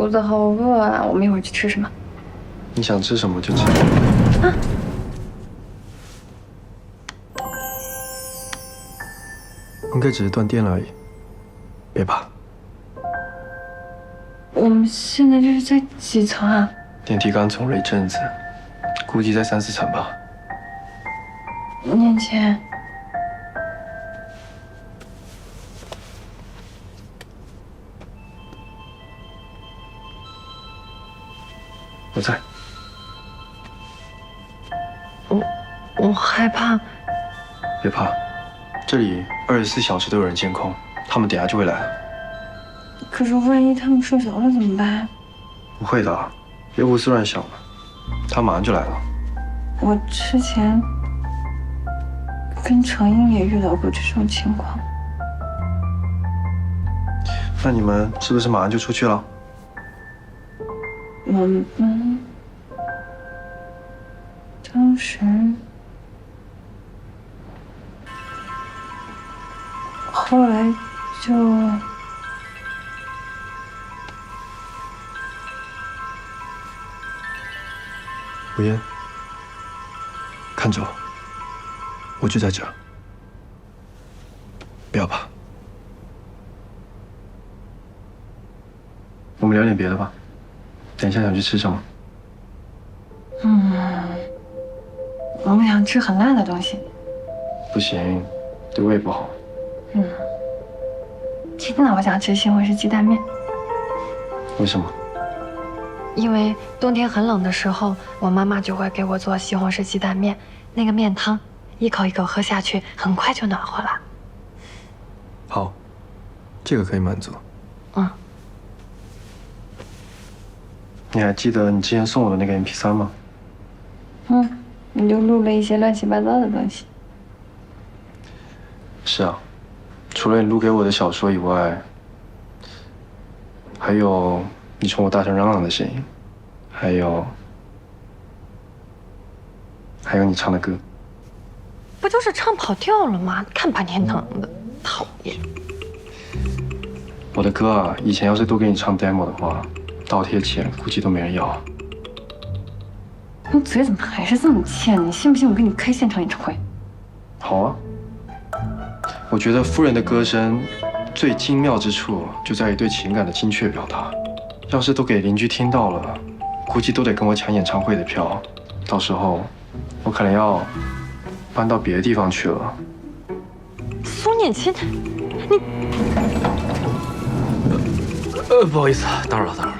肚子好饿啊！我们一会儿去吃什么？你想吃什么就吃。应该只是断电了而已，别怕。我们现在这是在几层啊？电梯刚走了一阵子，估计在三四层吧。年前，害怕。别怕，这里二十四小时都有人监控，他们等下就会来。可是万一他们睡着了怎么办？不会的，别胡思乱想了，他马上就来了。我之前跟程英也遇到过这种情况。那你们是不是马上就出去了？我们当时后来就吴嫣，看着我，我就在这儿，不要怕。我们聊点别的吧。等一下想去吃什么？嗯我们想吃很辣的东西。不行，对胃不好。那我想吃西红柿鸡蛋面，为什么？因为冬天很冷的时候，我妈妈就会给我做西红柿鸡蛋面，那个面汤一口一口喝下去，很快就暖和了。好，这个可以满足。嗯，你还记得你之前送我的那个 MP 三吗？嗯，你就录了一些乱七八糟的东西。是啊，除了你录给我的小说以外，还有你冲我大声嚷嚷的声音，还有还有你唱的歌。不就是唱跑调了吗？看半天疼的，讨厌。我的歌啊，以前要是都给你唱 demo 的话，倒贴钱估计都没人要。你嘴怎么还是这么欠？你信不信我给你开现场演唱会？好啊，我觉得夫人的歌声最精妙之处就在于对情感的精确表达。要是都给邻居听到了，估计都得跟我抢演唱会的票，到时候我可能要搬到别的地方去了。苏念亲，呃，不好意思，打扰了，打扰了。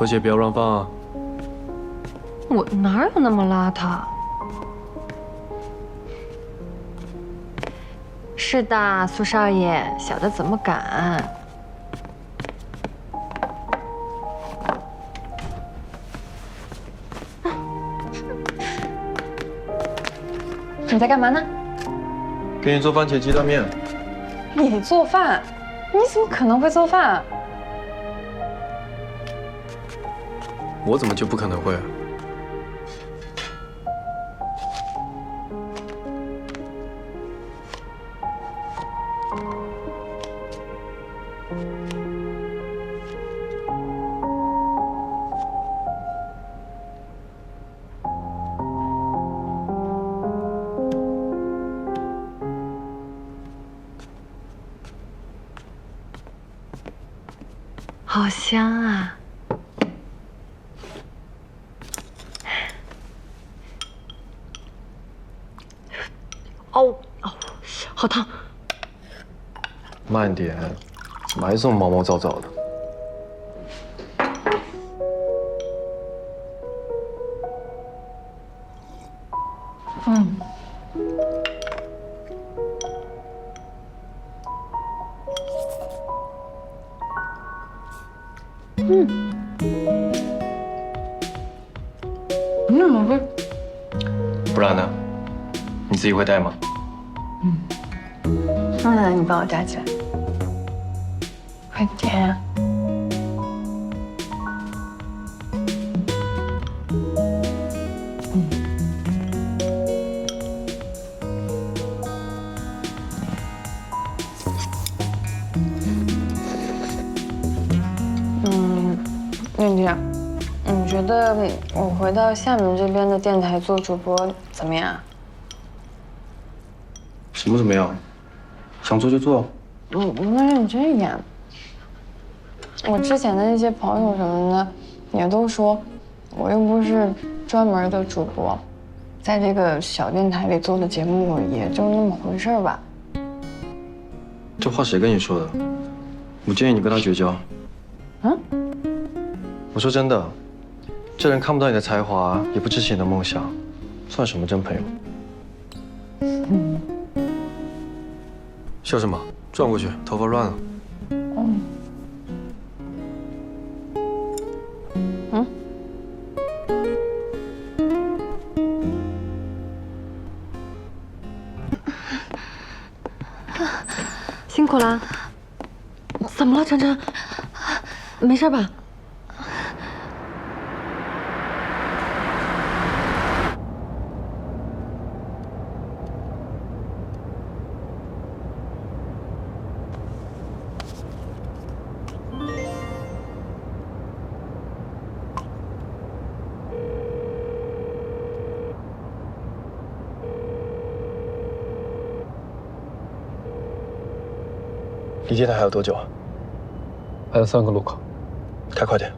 拖鞋不要乱放啊！我哪有那么邋遢？是的，苏少爷，小的怎么敢？你在干嘛呢？给你做番茄鸡蛋面。你做饭？你怎么可能会做饭啊？我怎么就不可能会啊？哦哦，好烫！慢点，怎么还这么毛毛躁躁的？得我回到厦门这边的电台做主播怎么样？什么怎么样？想做就做。你不能认真一点。我之前的那些朋友什么的，也都说，我又不是专门的主播，在这个小电台里做的节目也就那么回事儿吧。这话谁跟你说的？我建议你跟他绝交。嗯？我说真的，这人看不到你的才华，也不支持你的梦想，算什么真朋友？笑什么？转过去，头发乱了。嗯。嗯。辛苦了。怎么了，晨晨？没事吧？离接台还有多久啊？还有三个路口。开快点。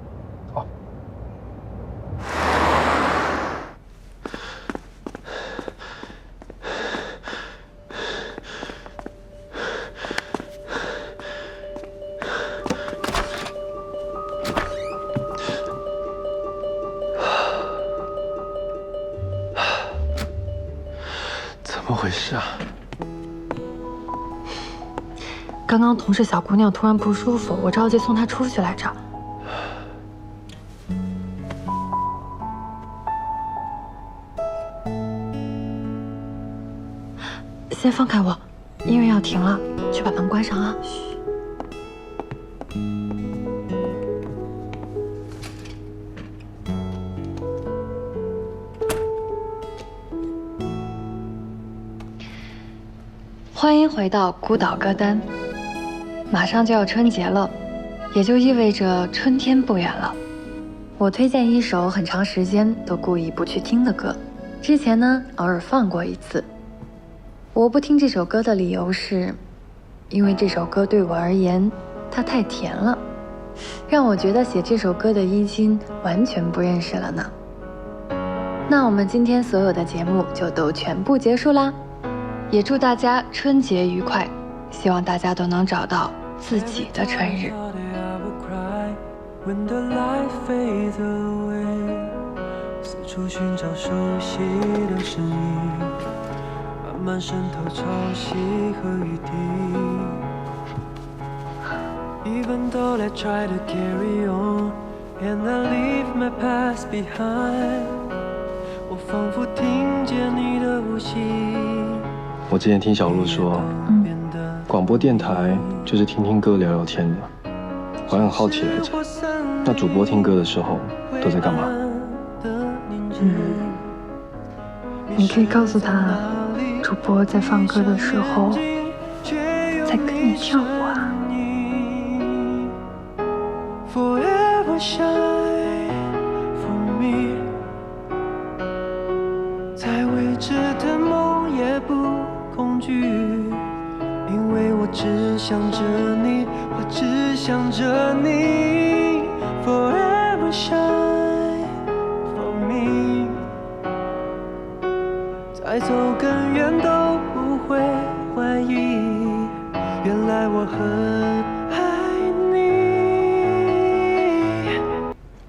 刚刚同事小姑娘突然不舒服，我着急送她出去来着。先放开我，音乐要停了，去把门关上啊。欢迎回到孤岛歌单。马上就要春节了，也就意味着春天不远了。我推荐一首很长时间都故意不去听的歌，之前呢偶尔放过一次。我不听这首歌的理由是，因为这首歌对我而言，它太甜了，让我觉得写这首歌的伊金完全不认识了呢。那我们今天所有的节目就都全部结束啦，也祝大家春节愉快，希望大家都能找到。自己的春日。四处寻找熟悉的身影，慢慢渗透潮汐和雨滴。Even though I try to carry on and I leave my past behind，我仿佛听见你的呼吸。我之前听小鹿说。广播电台就是听听歌、聊聊天的，我很好奇来着。那主播听歌的时候都在干嘛？嗯，你可以告诉他，主播在放歌的时候在跟你跳舞 me。再走更远都不会怀疑，原来我很爱你。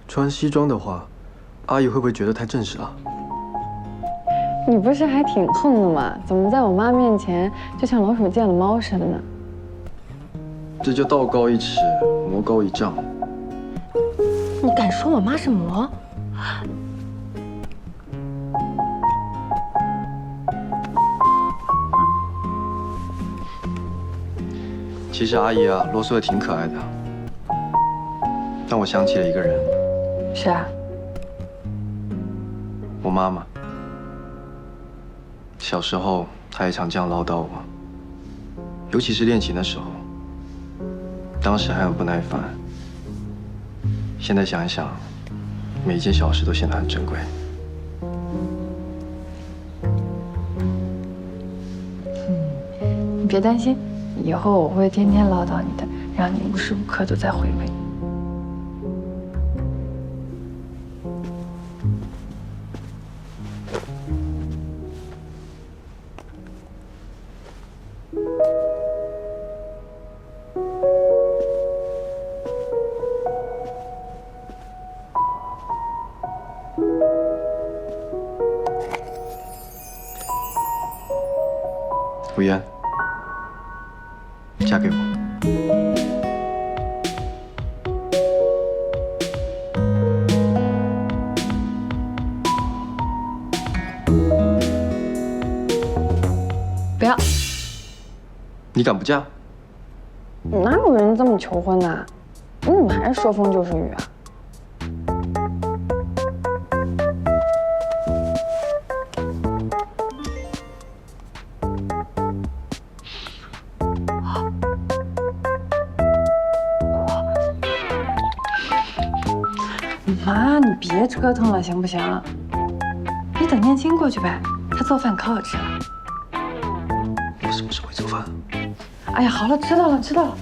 穿西装的话，阿姨会不会觉得太正式了？你不是还挺横的吗？怎么在我妈面前就像老鼠见了猫似的呢？这叫道高一尺，魔高一丈。你敢说我妈是魔？其实阿姨啊，啰嗦的挺可爱的。但我想起了一个人，是啊，我妈妈。小时候，她也常这样唠叨我，尤其是练琴的时候。当时还很不耐烦，现在想一想，每一件小事都显得很珍贵。你别担心，以后我会天天唠叨你的，让你无时无刻都在回味。你敢不嫁？哪有人这么求婚的？你怎么还是说风就是雨啊？妈，你别折腾了，行不行？你等念青过去呗，他做饭可好吃了。哎呀，好了，知道了，知道了。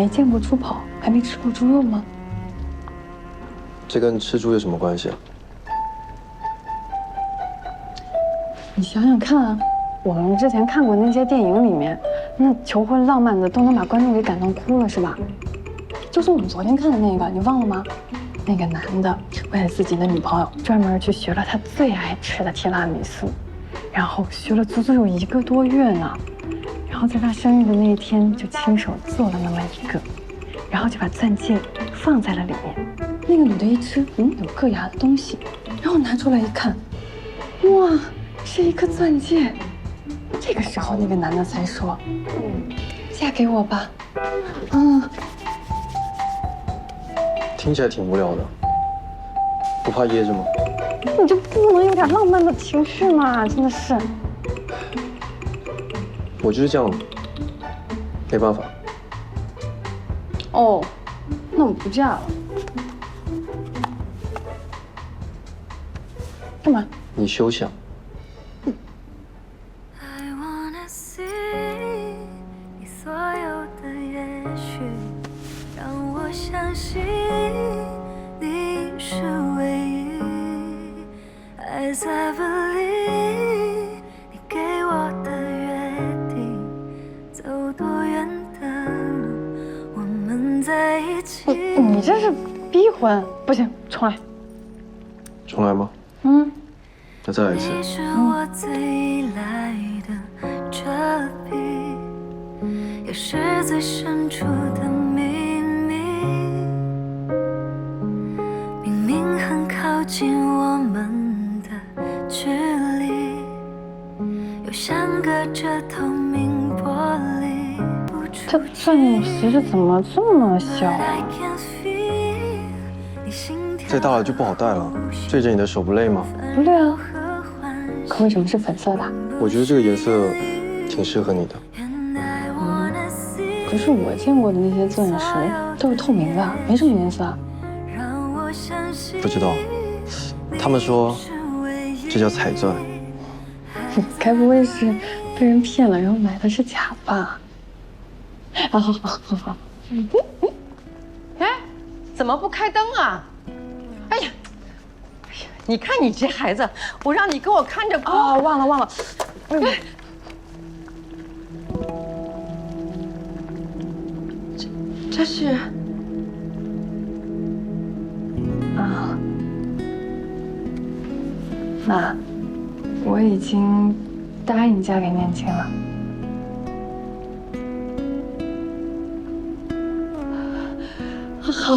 没见过猪跑，还没吃过猪肉吗？这跟吃猪有什么关系啊？你想想看啊，我们之前看过那些电影里面，那求婚浪漫的都能把观众给感动哭了，是吧？就是我们昨天看的那个，你忘了吗？那个男的为了自己的女朋友，专门去学了他最爱吃的提拉米苏，然后学了足足有一个多月呢。然后在他生日的那一天，就亲手做了那么一个，然后就把钻戒放在了里面。那个女的一吃，嗯，有硌牙的东西，然后拿出来一看，哇，是一颗钻戒。这个时候，那个男的才说：“嗯，嫁给我吧。”嗯，听起来挺无聊的，不怕噎着吗？你就不能有点浪漫的情绪吗？真的是。我就是这样，没办法。哦，那我不嫁了。干嘛？你休想！逼婚，不行，重来。重来吗？嗯，那再来一次。你是我最依赖的遮蔽，也是最深处的秘密。明明很靠近我们的距离，又像隔着透明玻璃。这出钻石怎么这么小啊？再大了就不好戴了，坠着你的手不累吗？不累啊，可为什么是粉色的？我觉得这个颜色挺适合你的。可是我见过的那些钻石都是透明的，没什么颜色啊。让我相信不知道，他们说这叫彩钻。你 该不会是被人骗了，然后买的是假的吧？好好好好好。哎，怎么不开灯啊？哎呀，哎呀，你看你这孩子，我让你给我看着锅。啊，忘了忘了。哎，这是啊，妈，我已经答应嫁给念青了。好，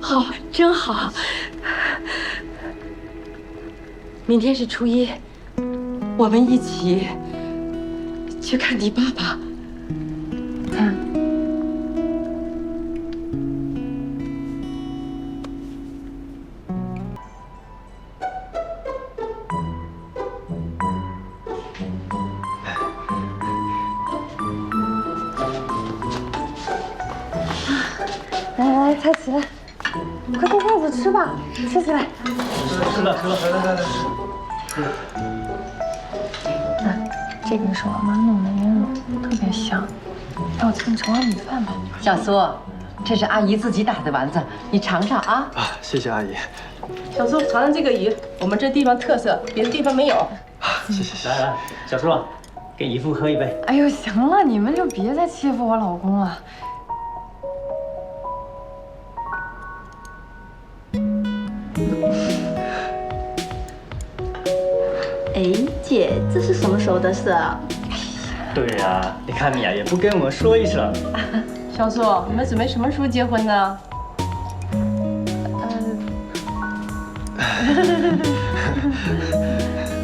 好，真好。明天是初一，我们一起去看你爸爸。你盛碗米饭吧。小苏，这是阿姨自己打的丸子，你尝尝啊。啊，谢谢阿姨。小苏，尝尝这个鱼，我们这地方特色，别的地方没有。谢谢谢谢。来来，小叔，给姨父喝一杯。哎呦，行了，你们就别再欺负我老公了。哎，姐，这是什么时候的事啊？对呀、你看你啊，也不跟我们说一声。小苏，你们准备什么时候结婚呢？念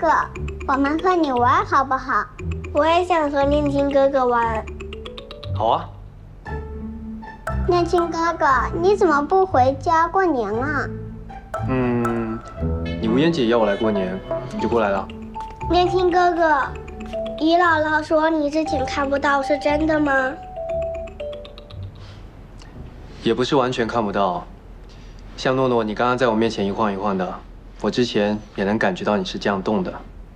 哥哥，我们和你玩好不好？我也想和念青哥哥玩。好啊。念青哥哥，你怎么不回家过年啊？嗯，你吴嫣姐要我来过年，你就过来了。念青哥哥，姨姥姥说你之前看不到，是真的吗？也不是完全看不到，像诺诺，你刚刚在我面前一晃一晃的，我之前也能感觉到你是这样动的，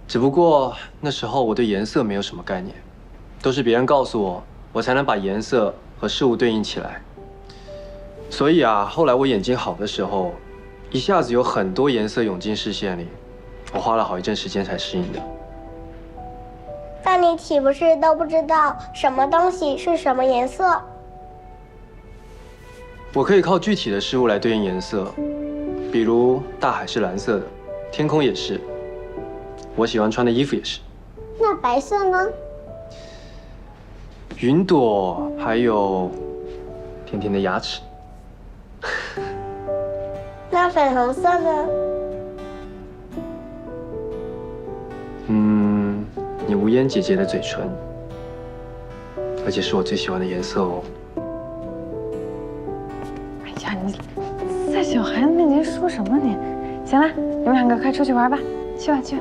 只不过那时候我对颜色没有什么概念，都是别人告诉我，我才能把颜色和事物对应起来。所以啊，后来我眼睛好的时候，一下子有很多颜色涌进视线里，我花了好一阵时间才适应的。那你岂不是都不知道什么东西是什么颜色？我可以靠具体的事物来对应颜色，比如大海是蓝色的，天空也是，我喜欢穿的衣服也是，那白色呢？云朵还有甜甜的牙齿。那粉红色呢？嗯，你无烟姐姐的嘴唇，而且是我最喜欢的颜色哦。哎呀，你在小孩子面前说什么你？行了，你们两个快出去玩吧，去吧去。